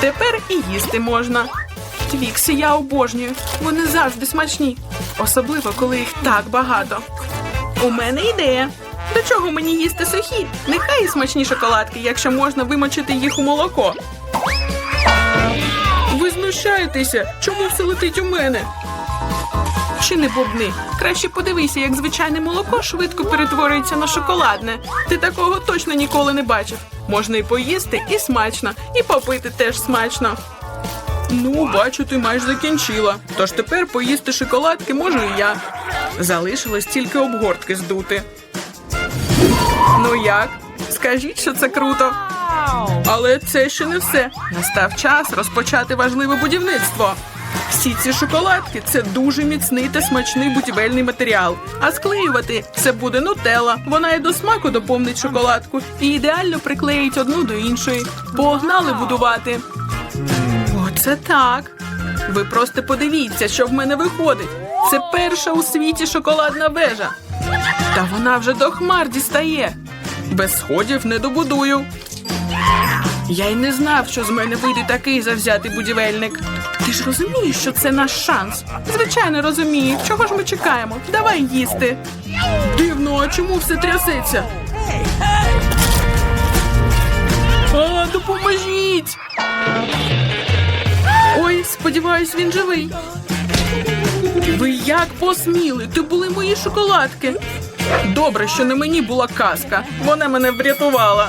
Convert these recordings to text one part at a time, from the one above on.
Тепер і їсти можна. Твікси я обожнюю. Вони завжди смачні, особливо коли їх так багато. У мене ідея. До чого мені їсти сухі? Нехай і смачні шоколадки, якщо можна вимочити їх у молоко. Ви знущаєтеся? Чому все летить у мене? Чи не бубни? Краще подивися, як звичайне молоко швидко перетворюється на шоколадне. Ти такого точно ніколи не бачив. Можна і поїсти, і смачно, і попити теж смачно. Ну, бачу, ти майже закінчила. Тож тепер поїсти шоколадки можу і я. Залишилось тільки обгортки здути. Ну як? Скажіть, що це круто. Але це ще не все. Настав час розпочати важливе будівництво. Всі ці шоколадки це дуже міцний та смачний будівельний матеріал. А склеювати це буде нутелла. Вона і до смаку доповнить шоколадку і ідеально приклеїть одну до іншої. Погнали будувати. Оце так. Ви просто подивіться, що в мене виходить. Це перша у світі шоколадна вежа. Та вона вже до хмар дістає. Без сходів не добудую. Я й не знав, що з мене вийде такий завзятий будівельник. Ти ж розумієш, що це наш шанс? Звичайно, розумію. Чого ж ми чекаємо? Давай їсти. Дивно, а чому все трясеться? А, допоможіть! Ой, сподіваюсь, він живий. Ви як посміли? Ти були мої шоколадки. Добре, що не мені була казка. Вона мене врятувала.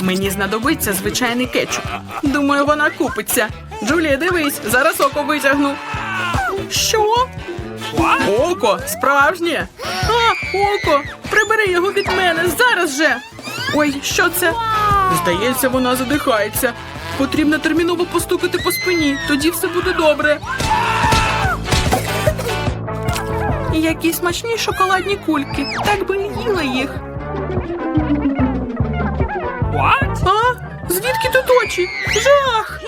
Мені знадобиться звичайний кетчуп. Думаю, вона купиться. Джулія, дивись, зараз око витягну. Що? Око, справжнє. А, око! Прибери його від мене зараз же. Ой, що це? Здається, вона задихається. Потрібно терміново постукати по спині, тоді все буде добре. Які смачні шоколадні кульки. Так би і їла їх. А? Звідки тут очі? Жах!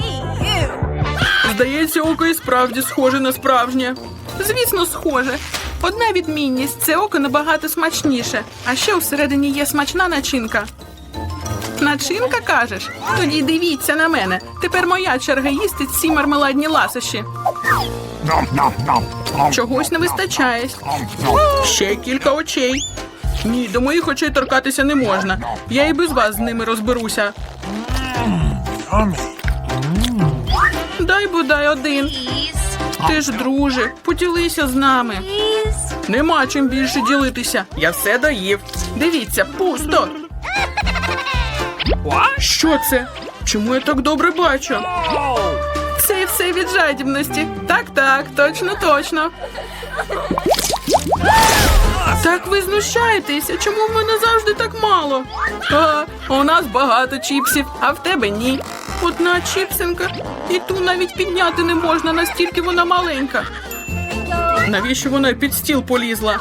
Здається, око і справді схоже на справжнє. Звісно, схоже. Одна відмінність це око набагато смачніше, а ще всередині є смачна начинка. Начинка кажеш? Тоді дивіться на мене. Тепер моя черга їсти ці мармеладні ласощі. Чогось не вистачає. Ще кілька очей. Ні, до моїх очей торкатися не можна. Я і без вас з ними розберуся. Дай бодай один. Ти ж, друже, поділися з нами. Нема чим більше ділитися. Я все доїв. Дивіться, пусто. Що це? Чому я так добре бачу? Це все від жадібності. Так, так, точно, точно. Так ви знущаєтеся. Чому в мене завжди так мало? А, у нас багато чіпсів, а в тебе ні. Одна чіпсинка, і ту навіть підняти не можна, настільки вона маленька. Навіщо вона під стіл полізла?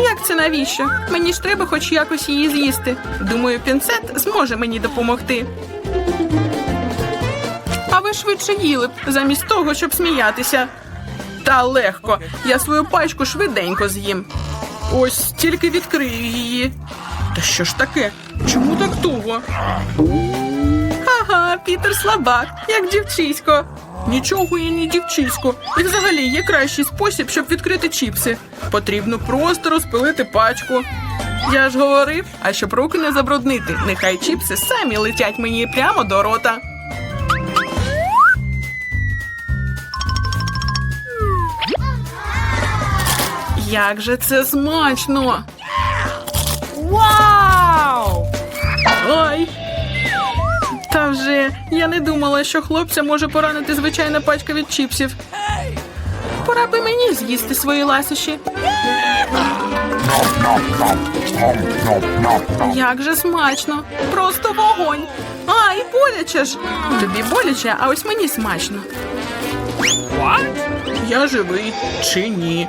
Як це навіщо? Мені ж треба хоч якось її з'їсти. Думаю, пінцет зможе мені допомогти. А ви швидше їли б, замість того, щоб сміятися. Та легко. Я свою пачку швиденько з'їм. Ось тільки відкрию її. Та що ж таке? Чому так туго? Ага, Пітер слабак, як дівчисько. Нічого я не дівчисько. І взагалі є кращий спосіб, щоб відкрити чіпси. Потрібно просто розпилити пачку. Я ж говорив, а щоб руки не забруднити, нехай чіпси самі летять мені прямо до рота. Як же це смачно! Вау! Ой! Та вже я не думала, що хлопця може поранити звичайна пачка від чіпсів. Пора би мені з'їсти свої ласощі. Як же смачно! Просто вогонь! Ай, боляче ж! Тобі боляче, а ось мені смачно. Я живий чи ні?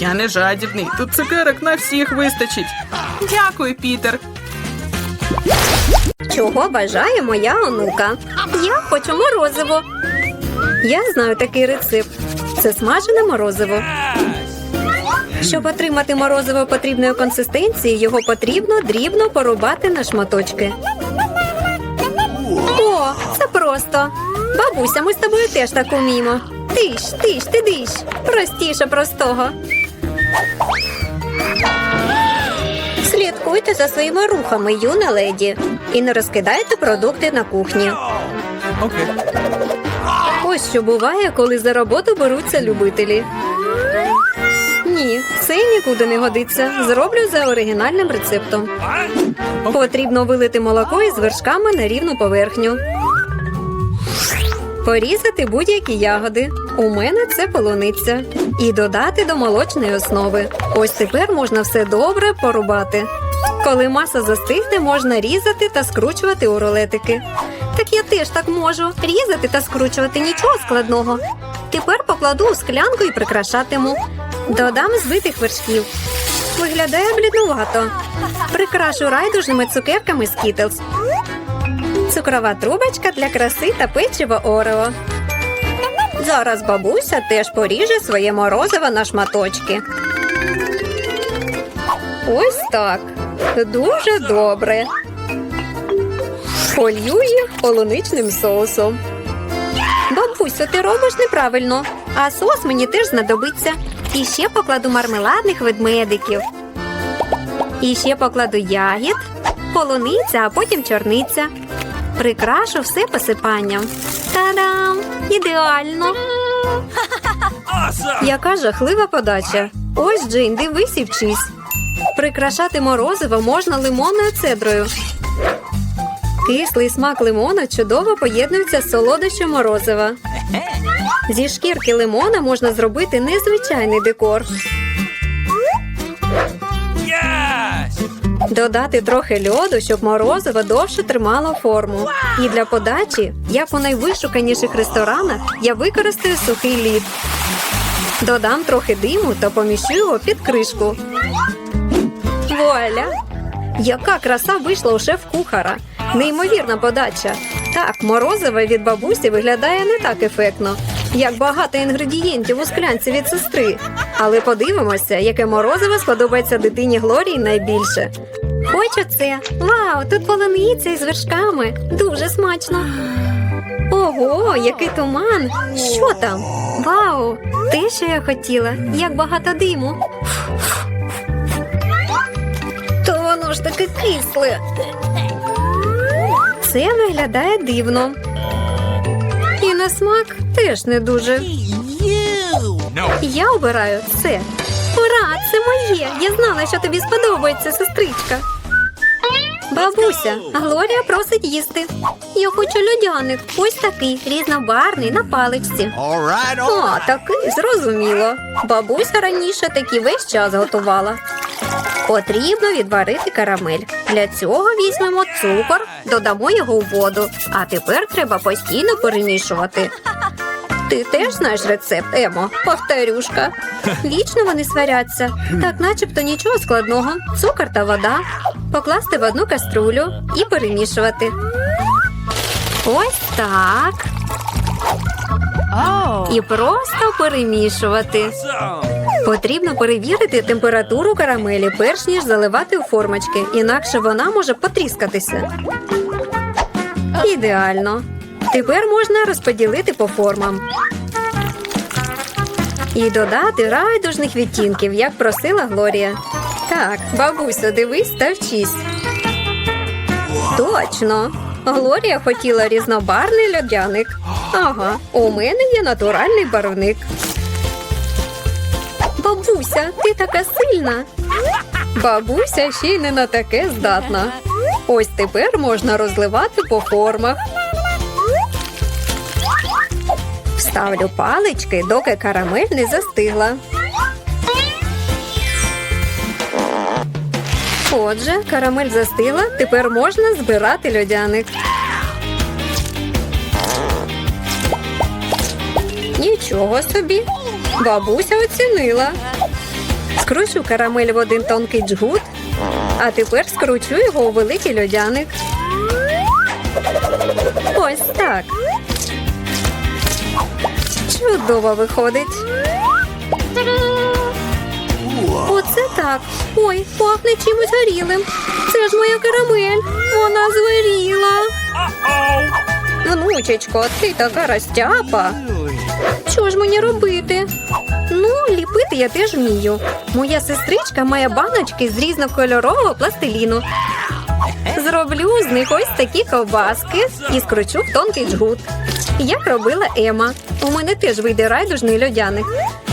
Я не жадібний. Тут цукерок на всіх вистачить. Дякую, Пітер. Чого бажає моя онука? Я хочу морозиво. Я знаю такий рецепт. Це смажене морозиво. Щоб отримати морозиво потрібної консистенції, його потрібно дрібно порубати на шматочки. О, це просто. Бабуся, ми з тобою теж так уміємо. Тиш, тиш, ти диш. Простіше простого. Слідкуйте за своїми рухами, юна леді, і не розкидайте продукти на кухні. Okay. Ось що буває, коли за роботу беруться любителі. Ні, це нікуди не годиться. Зроблю за оригінальним рецептом. Потрібно вилити молоко із вершками на рівну поверхню. Порізати будь-які ягоди. У мене це полуниця. І додати до молочної основи. Ось тепер можна все добре порубати. Коли маса застигне, можна різати та скручувати у рулетики. Так я теж так можу. Різати та скручувати нічого складного. Тепер покладу у склянку і прикрашатиму. Додам збитих вершків. Виглядає бліднувато. Прикрашу райдужними цукерками з Кітлз. Цукрова трубочка для краси та печиво Орео. Зараз бабуся теж поріже своє морозиво на шматочки. Ось так. Дуже добре. Полью їх полуничним соусом. Бабусю, ти робиш неправильно, а соус мені теж знадобиться. І ще покладу мармеладних ведмедиків. І ще покладу ягід, полуниця, а потім чорниця. Прикрашу все посипанням. Та-дам! Ідеально! Яка жахлива подача. Ось Джейн, дивись і вчись. Прикрашати морозиво можна лимонною цедрою. Кислий смак лимона чудово поєднується з солодощем морозива. Зі шкірки лимона можна зробити незвичайний декор. Додати трохи льоду, щоб морозиво довше тримало форму. І для подачі, як у найвишуканіших ресторанах, я використаю сухий лід. Додам трохи диму та поміщу його під кришку. Вуаля! Яка краса вийшла у шеф-кухара! Неймовірна подача. Так, морозиво від бабусі виглядає не так ефектно, як багато інгредієнтів у склянці від сестри. Але подивимося, яке морозиво сподобається дитині Глорії найбільше. Хочу це. Вау, тут полуниця із вершками. Дуже смачно. Ого, який туман! Що там? Вау! Те, що я хотіла, як багато диму. То воно ж таке кисле. Це виглядає дивно. І на смак теж не дуже. Я обираю це. Ура, це моє! Я знала, що тобі сподобається, сестричка. Бабуся, Глорія просить їсти. Я хочу льодяник. Ось такий різнобарний на паличці. О, такий зрозуміло. Бабуся раніше такі весь час готувала. Потрібно відварити карамель. Для цього візьмемо цукор, додамо його у воду. А тепер треба постійно перемішувати. Ти теж знаєш рецепт, Емо, повторюшка. Вічно вони сваряться. Так, начебто нічого складного. Цукор та вода. Покласти в одну каструлю і перемішувати. Ось так. І просто перемішувати. Потрібно перевірити температуру карамелі, перш ніж заливати у формочки, інакше вона може потріскатися. Ідеально. Тепер можна розподілити по формам. І додати райдужних відтінків, як просила Глорія. Так, бабусю, дивись та вчись. Точно. Глорія хотіла різнобарний льодяник. Ага, у мене є натуральний барвник. Бабуся, ти така сильна. Бабуся ще й не на таке здатна. Ось тепер можна розливати по формах. Вставлю палички, доки карамель не застигла. Отже, карамель застигла, тепер можна збирати льодяник. Нічого собі. Бабуся оцінила. Скручу карамель в один тонкий джгут, а тепер скручу його у великий льодяник. Ось так. Чудово виходить. Оце так. Ой, пахне чимось горілим. Це ж моя карамель. Вона згоріла. Внучечко, ти така розтяпа. Що ж мені робити? Ну, ліпити я теж вмію. Моя сестричка має баночки з різнокольорового пластиліну. Зроблю з них ось такі ковбаски і скручу в тонкий джгут. Як робила Ема. У мене теж вийде райдужний льодяник.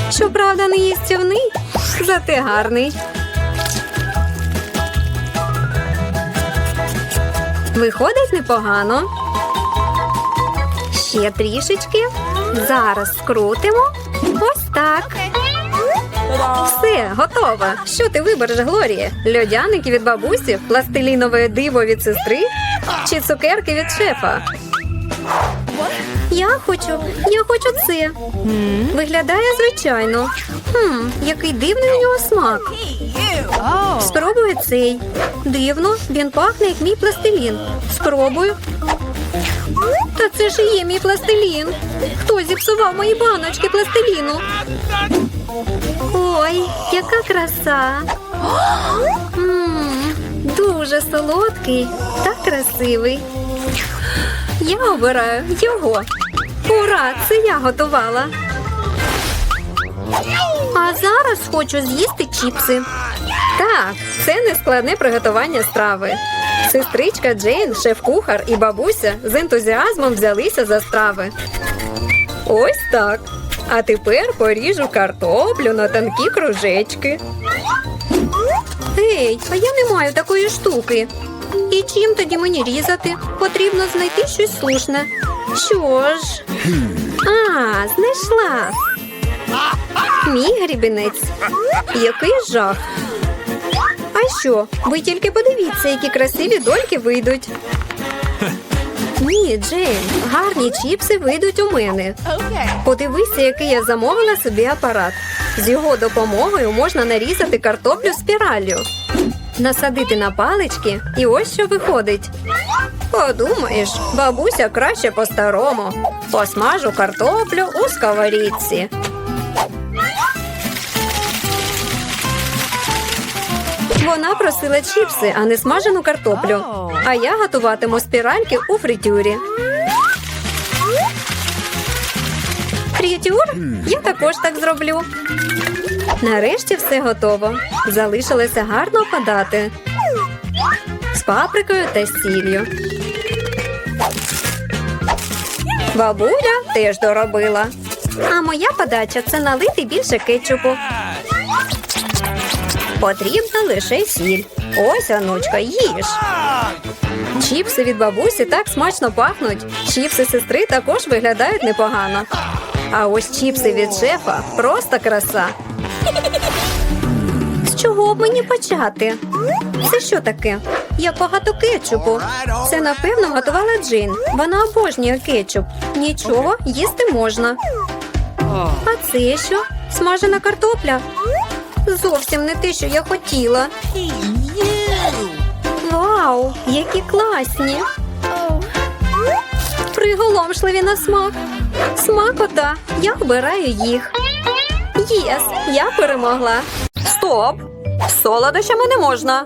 Щоправда, не їстівний, зате гарний. Виходить непогано. Ще трішечки. Зараз скрутимо. Ось так. Все, готово. Що ти вибереш, Глорія? Льодяники від бабусі, пластилінове диво від сестри чи цукерки від шефа? Я хочу, я хочу це. Виглядає звичайно. Хм, який дивний у нього смак. Спробую цей. Дивно, він пахне як мій пластилін. Спробую. Та це ж і є мій пластилін. Хто зіпсував мої баночки пластиліну? Ой, яка краса. Дуже солодкий та красивий. Я обираю його. Ура! Це я готувала. А зараз хочу з'їсти чіпси. Так, це нескладне приготування страви. Сестричка Джейн, шеф-кухар і бабуся з ентузіазмом взялися за страви. Ось так. А тепер поріжу картоплю на тонкі кружечки. Ей, а я не маю такої штуки. І чим тоді мені різати? Потрібно знайти щось слушне. Що ж? А, знайшла. Мій грібінець. Який жах. А що? Ви тільки подивіться, які красиві дольки вийдуть. Ні, Джейн, гарні чіпси вийдуть у мене. Подивися, який я замовила собі апарат. З його допомогою можна нарізати картоплю спіраллю, насадити на палички, і ось що виходить. Подумаєш, бабуся краще по-старому. Посмажу картоплю у сковорідці. Вона просила чіпси, а не смажену картоплю. А я готуватиму спіральки у фритюрі. Фритюр? Я також так зроблю. Нарешті все готово. Залишилося гарно подати. З паприкою та сіллю. Бабуля теж доробила. А моя подача це налити більше кетчупу. Потрібна лише сіль. Ось, онучка, їж. Чіпси від бабусі так смачно пахнуть. Чіпси сестри також виглядають непогано. А ось чіпси від шефа просто краса. З чого б мені почати? Це що таке? Як багато кетчупу. Це, напевно, готувала Джин. Вона обожнює кетчуп. Нічого, їсти можна. А це що? Смажена картопля? Зовсім не те, що я хотіла. Вау, які класні! Приголомшливі на смак. Смакота, я обираю їх. Єс, я перемогла. Стоп! Солодощами не можна.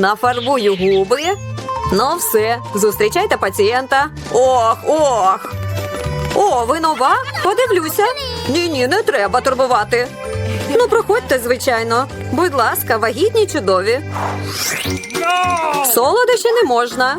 Нафарбую губи. Ну все, зустрічайте пацієнта. Ох, ох. О, ви нова? Подивлюся. Ні, ні, не треба турбувати. Ну, проходьте, звичайно. Будь ласка, вагітні чудові. Солодощі не можна.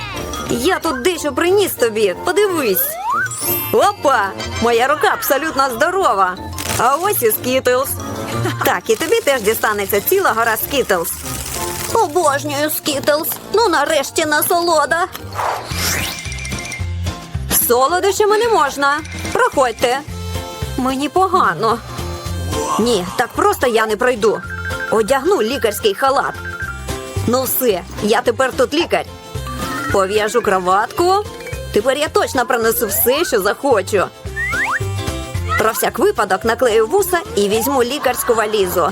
Я тут дещо приніс тобі. Подивись. Опа! Моя рука абсолютно здорова. А ось і скітлз. Так, і тобі теж дістанеться ціла гора скітлз. Обожнюю скітлз. Ну, нарешті насолода. Солодощами не можна. Проходьте. Мені погано. Ні, так просто я не пройду. Одягну лікарський халат. Ну все, я тепер тут лікар. Пов'яжу кроватку. Тепер я точно пронесу все, що захочу. Про всяк випадок наклею вуса і візьму лікарську валізу.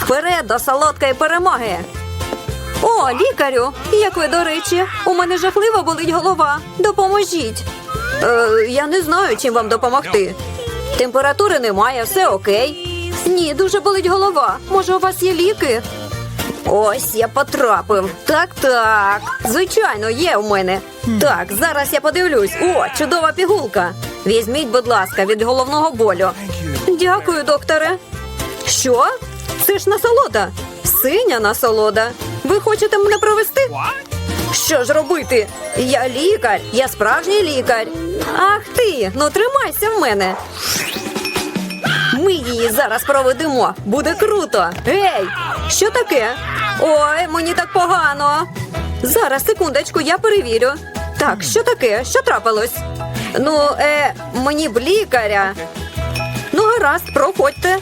Вперед до солодкої перемоги. О, лікарю! Як ви, до речі, у мене жахливо болить голова. Допоможіть. Е, я не знаю, чим вам допомогти. Температури немає, все окей. Ні, дуже болить голова. Може, у вас є ліки? Ось я потрапив. Так, так. Звичайно, є у мене. Так, зараз я подивлюсь. О, чудова пігулка. Візьміть, будь ласка, від головного болю. Дякую, докторе. Що? Це ж насолода. Синя насолода. Ви хочете мене провести? Що ж робити? Я лікар, я справжній лікар. Ах ти, ну тримайся в мене. Ми її зараз проведемо. Буде круто. Гей, що таке? Ой, мені так погано. Зараз, секундочку, я перевірю. Так, що таке? Що трапилось? Ну, е, мені б лікаря. Ну, гаразд, проходьте.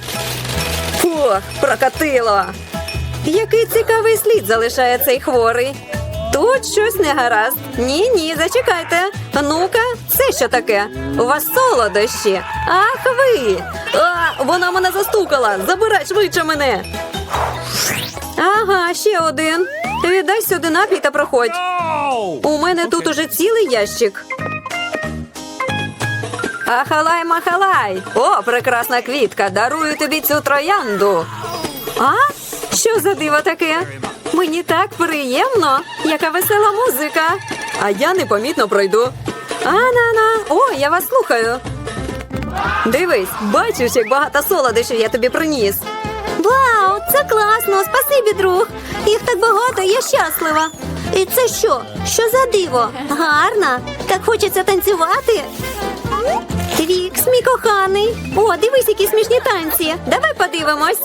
Фух, прокатило. Який цікавий слід залишає цей хворий. Тут щось не гаразд. Ні, ні, зачекайте. Ну-ка, це що таке? У вас солодощі. Ах ви. А, вона мене застукала. Забирай швидше мене. Ага, ще один. Віддай сюди напій та проходь. У мене тут уже цілий ящик. Ахалай махалай! О, прекрасна квітка! Дарую тобі цю троянду. А? Що за диво таке? Мені так приємно, яка весела музика. А я непомітно пройду. А-на-на, о, я вас слухаю. Дивись, бачиш, як багато солодощів я тобі приніс. Вау, це класно! Спасибі, друг. Їх так багато, я щаслива. І це що? Що за диво? Гарна? Так хочеться танцювати. Твікс, мій коханий. О, дивись, які смішні танці. Давай подивимось.